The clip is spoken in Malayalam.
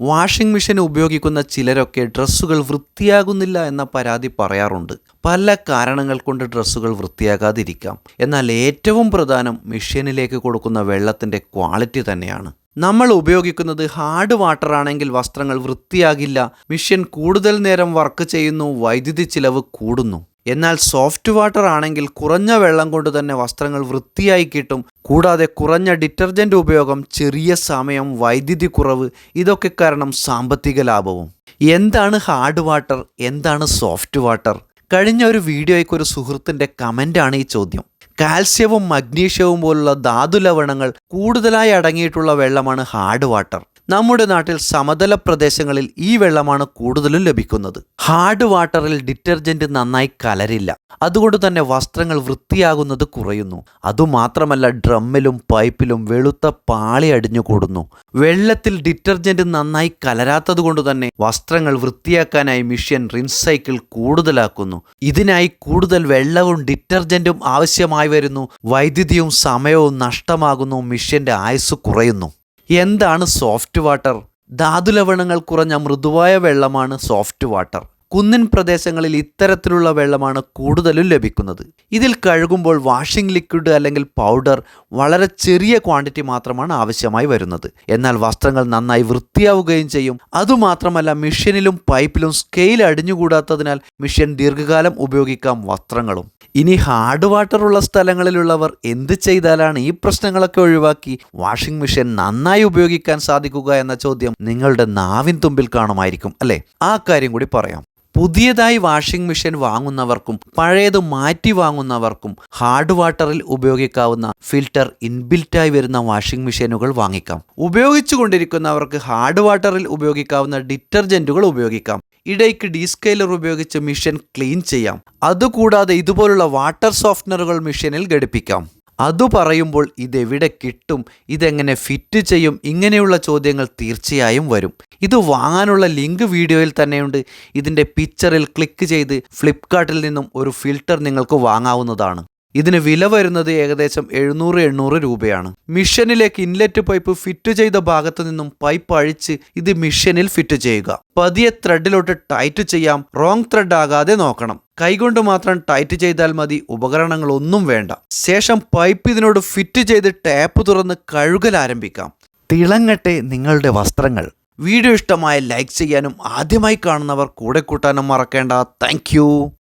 വാഷിംഗ് മെഷീൻ ഉപയോഗിക്കുന്ന ചിലരൊക്കെ ഡ്രസ്സുകൾ വൃത്തിയാകുന്നില്ല എന്ന പരാതി പറയാറുണ്ട്. പല കാരണങ്ങൾ കൊണ്ട് ഡ്രസ്സുകൾ വൃത്തിയാകാതിരിക്കാം. എന്നാൽ ഏറ്റവും പ്രധാനം മെഷീനിലേക്ക് കൊടുക്കുന്ന വെള്ളത്തിന്റെ ക്വാളിറ്റി തന്നെയാണ്. നമ്മൾ ഉപയോഗിക്കുന്നത് ഹാർഡ് വാട്ടർ ആണെങ്കിൽ വസ്ത്രങ്ങൾ വൃത്തിയാകില്ല മെഷീൻ കൂടുതൽ നേരം വർക്ക് ചെയ്യുന്നു വൈദ്യുതി ചിലവ് കൂടുന്നു. എന്നാൽ സോഫ്റ്റ് വാട്ടർ ആണെങ്കിൽ കുറഞ്ഞ വെള്ളം കൊണ്ട് തന്നെ വസ്ത്രങ്ങൾ വൃത്തിയായി കിട്ടും കൂടാതെ കുറഞ്ഞ ഡിറ്റർജന്റ് ഉപയോഗം ചെറിയ സമയം വൈദ്യുതി കുറവ് ഇതൊക്കെ കാരണം സാമ്പത്തിക ലാഭവും. എന്താണ് ഹാർഡ് വാട്ടർ? എന്താണ് സോഫ്റ്റ് വാട്ടർ? കഴിഞ്ഞ ഒരു വീഡിയോയ്ക്ക് ഒരു സുഹൃത്തിന്റെ കമന്റാണ് ഈ ചോദ്യം. കാൽസ്യവും മഗ്നീഷ്യവും പോലുള്ള ധാതു ലവണങ്ങൾ കൂടുതലായി അടങ്ങിയിട്ടുള്ള വെള്ളമാണ് ഹാർഡ് വാട്ടർ. നമ്മുടെ നാട്ടിൽ സമതല പ്രദേശങ്ങളിൽ ഈ വെള്ളമാണ് കൂടുതലും ലഭിക്കുന്നത്. ഹാർഡ് വാട്ടറിൽ ഡിറ്റർജന്റ് നന്നായി കലരില്ല. അതുകൊണ്ട് തന്നെ വസ്ത്രങ്ങൾ വൃത്തിയാകുന്നത് കുറയുന്നു. അതുമാത്രമല്ല ഡ്രമ്മിലും പൈപ്പിലും വെളുത്ത പാളി അടിഞ്ഞുകൂടുന്നു. വെള്ളത്തിൽ ഡിറ്റർജന്റ് നന്നായി കലരാത്തത് കൊണ്ട് തന്നെ വസ്ത്രങ്ങൾ വൃത്തിയാക്കാനായി മിഷ്യൻ റിൻസ് സൈക്കിൾ കൂടുതലാക്കുന്നു. ഇതിനായി കൂടുതൽ വെള്ളവും ഡിറ്റർജന്റും ആവശ്യമായി വരുന്നു. വൈദ്യുതിയും സമയവും നഷ്ടമാകുന്നു. മിഷ്യന്റെ ആയുസ് കുറയുന്നു. എന്താണ് സോഫ്റ്റ് വാട്ടർ ധാതുലവണങ്ങൾ കുറഞ്ഞ മൃദുവായ വെള്ളമാണ് സോഫ്റ്റ് വാട്ടർ കുന്നിൻ പ്രദേശങ്ങളിൽ ഇത്തരത്തിലുള്ള വെള്ളമാണ് കൂടുതലും ലഭിക്കുന്നത്. ഇതിൽ കഴുകുമ്പോൾ വാഷിംഗ് ലിക്വിഡ് അല്ലെങ്കിൽ പൗഡർ വളരെ ചെറിയ ക്വാണ്ടിറ്റി മാത്രമാണ് ആവശ്യമായി വരുന്നത്. എന്നാൽ വസ്ത്രങ്ങൾ നന്നായി വൃത്തിയാവുകയും ചെയ്യും. അതുമാത്രമല്ല മെഷീനിലും പൈപ്പിലും സ്കെയിൽ അടിഞ്ഞുകൂടാത്തതിനാൽ മെഷീൻ ദീർഘകാലം ഉപയോഗിക്കാം വസ്ത്രങ്ങളും. ഇനി ഹാർഡ് വാട്ടർ ഉള്ള സ്ഥലങ്ങളിലുള്ളവർ എന്ത് ചെയ്താലാണ് ഈ പ്രശ്നങ്ങളൊക്കെ ഒഴിവാക്കി വാഷിംഗ് മെഷീൻ നന്നായി ഉപയോഗിക്കാൻ സാധിക്കുക എന്ന ചോദ്യം നിങ്ങളുടെ നാവിൻ തുമ്പിൽ കാണുമായിരിക്കും അല്ലേ? ആ കാര്യം കൂടി പറയാം. പുതിയതായി വാഷിംഗ് മെഷീൻ വാങ്ങുന്നവർക്കും പഴയത് മാറ്റി വാങ്ങുന്നവർക്കും ഹാർഡ് വാട്ടറിൽ ഉപയോഗിക്കാവുന്ന ഫിൽറ്റർ ഇൻബിൽറ്റായി വരുന്ന വാഷിംഗ് മെഷീനുകൾ വാങ്ങിക്കാം. ഉപയോഗിച്ചു കൊണ്ടിരിക്കുന്നവർക്ക് ഹാർഡ് വാട്ടറിൽ ഉപയോഗിക്കാവുന്ന ഡിറ്റർജന്റുകൾ ഉപയോഗിക്കാം. ഇടയ്ക്ക് ഡീസ്കെയിലർ ഉപയോഗിച്ച് മെഷീൻ ക്ലീൻ ചെയ്യാം. അതുകൂടാതെ ഇതുപോലുള്ള വാട്ടർ സോഫ്റ്റ്നറുകൾ മെഷീനിൽ ഘടിപ്പിക്കാം. അതു പറയുമ്പോൾ ഇതെവിടെ കിട്ടും? ഇതെങ്ങനെ ഫിറ്റ് ചെയ്യും? ഇങ്ങനെയുള്ള ചോദ്യങ്ങൾ തീർച്ചയായും വരും. ഇത് വാങ്ങാനുള്ള ലിങ്ക് വീഡിയോയിൽ തന്നെയുണ്ട്. ഇതിന്റെ പിക്ചറിൽ ക്ലിക്ക് ചെയ്ത് ഫ്ലിപ്കാർട്ടിൽ നിന്നും ഒരു ഫിൽറ്റർ നിങ്ങൾക്ക് വാങ്ങാവുന്നതാണ്. ഇതിന് വില വരുന്നത് ഏകദേശം എഴുന്നൂറ് എണ്ണൂറ് രൂപയാണ്. മിഷനിലേക്ക് ഇൻലെറ്റ് പൈപ്പ് ഫിറ്റ് ചെയ്ത ഭാഗത്തു നിന്നും പൈപ്പ് അഴിച്ച് ഇത് മിഷനിൽ ഫിറ്റ് ചെയ്യുക. പതിയെ ത്രെഡിലോട്ട് ടൈറ്റ് ചെയ്യാം. റോങ് ത്രെഡ് ആകാതെ നോക്കണം. കൈകൊണ്ട് മാത്രം ടൈറ്റ് ചെയ്താൽ മതി. ഉപകരണങ്ങളൊന്നും വേണ്ട. ശേഷം പൈപ്പ് ഇതിനോട് ഫിറ്റ് ചെയ്ത് ടാപ്പ് തുറന്ന് കഴുകൽ ആരംഭിക്കാം. തിളങ്ങട്ടെ നിങ്ങളുടെ വസ്ത്രങ്ങൾ. വീഡിയോ ഇഷ്ടമായ ലൈക്ക് ചെയ്യാനും ആദ്യമായി കാണുന്നവർ കൂടെ കൂട്ടാനും മറക്കേണ്ട. താങ്ക്